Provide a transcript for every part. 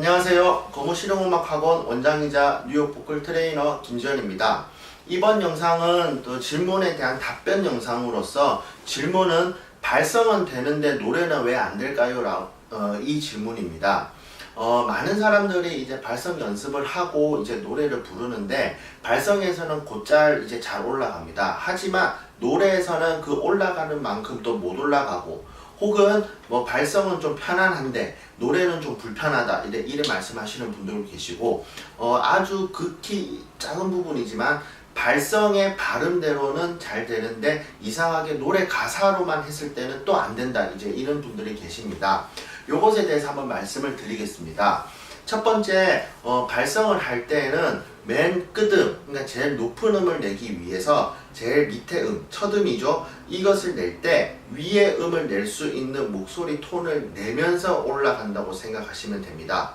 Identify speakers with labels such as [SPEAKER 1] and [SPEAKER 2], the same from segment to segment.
[SPEAKER 1] 안녕하세요. 거무실용음악학원 원장이자 뉴욕 보컬 트레이너 김지현입니다. 이번 영상은 또 질문에 대한 답변 영상으로서 질문은 발성은 되는데 노래는 왜 안 될까요? 라, 어, 이 질문입니다. 어, 많은 사람들이 이제 발성 연습을 하고 이제 노래를 부르는데 발성에서는 곧잘 이제 잘 올라갑니다. 하지만 노래에서는 그 올라가는 만큼 또 못 올라가고 혹은 뭐 발성은 좀 편안한데 노래는 좀 불편하다 이래, 이래 말씀하시는 분들 계시고 어, 아주 극히 작은 부분이지만 발성의 발음대로는 잘 되는데 이상하게 노래 가사로만 했을 때는 또 안 된다 이제 이런 분들이 계십니다. 요것에 대해서 한번 말씀을 드리겠습니다. 첫 번째 어, 발성을 할 때는 맨 끝음 그러니까 제일 높은 음을 내기 위해서 제일 밑에 음 첫음이죠. 이것을 낼 때 위에 음을 낼 수 있는 목소리 톤을 내면서 올라간다고 생각하시면 됩니다.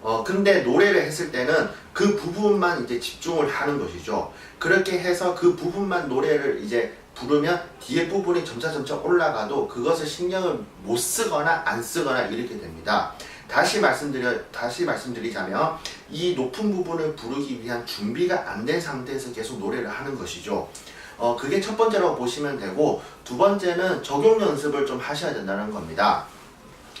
[SPEAKER 1] 어 근데 노래를 했을 때는 그 부분만 이제 집중을 하는 것이죠. 그렇게 해서 그 부분만 노래를 이제 부르면 뒤에 부분이 점차 점차 올라가도 그것을 신경을 못 쓰거나 안 쓰거나 이렇게 됩니다. 다시 말씀드려 다시 말씀드리자면 이 높은 부분을 부르기 위한 준비가 안 된 상태에서 계속 노래를 하는 것이죠. 어 그게 첫 번째라고 보시면 되고 두 번째는 적용 연습을 좀 하셔야 된다는 겁니다.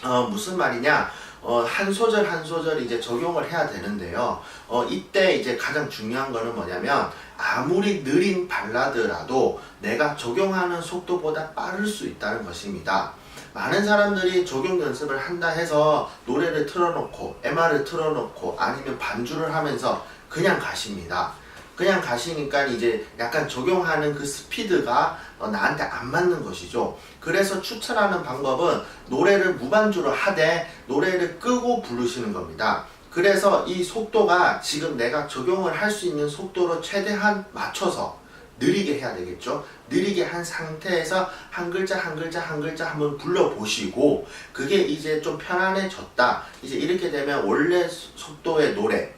[SPEAKER 1] 어 무슨 말이냐? 어, 한 소절 한 소절 이제 적용을 해야 되는데요. 어, 이때 이제 가장 중요한 거는 뭐냐면 아무리 느린 발라드라도 내가 적용하는 속도보다 빠를 수 있다는 것입니다. 많은 사람들이 적용 연습을 한다 해서 노래를 틀어놓고 MR을 틀어놓고 아니면 반주를 하면서 그냥 가십니다. 그냥 가시니까 이제 약간 적용하는 그 스피드가 어, 나한테 안 맞는 것이죠. 그래서 추천하는 방법은 노래를 무반주로 하되 노래를 끄고 부르시는 겁니다. 그래서 이 속도가 지금 내가 적용을 할 수 있는 속도로 최대한 맞춰서 느리게 해야 되겠죠. 느리게 한 상태에서 한 글자 한 글자 한 글자 한번 불러보시고 그게 이제 좀 편안해졌다. 이제 이렇게 되면 원래 속도의 노래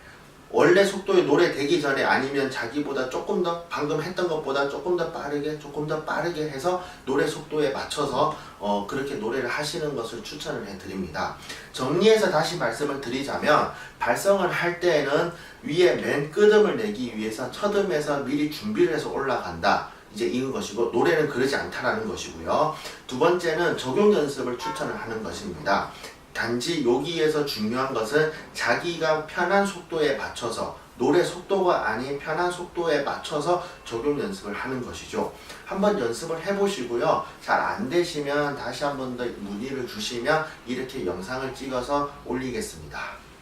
[SPEAKER 1] 원래 속도의 노래 되기 전에 아니면 자기보다 조금 더 방금 했던 것보다 조금 더 빠르게 조금 더 빠르게 해서 노래 속도에 맞춰서 어 그렇게 노래를 하시는 것을 추천을 해드립니다. 정리해서 다시 말씀을 드리자면 발성을 할 때에는 위에 맨 끝음을 내기 위해서 첫 음에서 미리 준비를 해서 올라간다. 이제 이런 것이고 노래는 그러지 않다라는 것이고요. 두 번째는 적용 연습을 추천을 하는 것입니다. 단지 여기에서 중요한 것은 자기가 편한 속도에 맞춰서 노래 속도가 아닌 편한 속도에 맞춰서 적용 연습을 하는 것이죠. 한번 연습을 해보시고요. 잘 안 되시면 다시 한 번 더 문의를 주시면 이렇게 영상을 찍어서 올리겠습니다.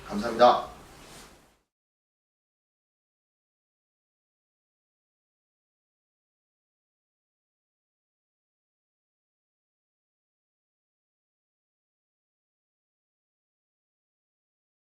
[SPEAKER 1] 감사합니다.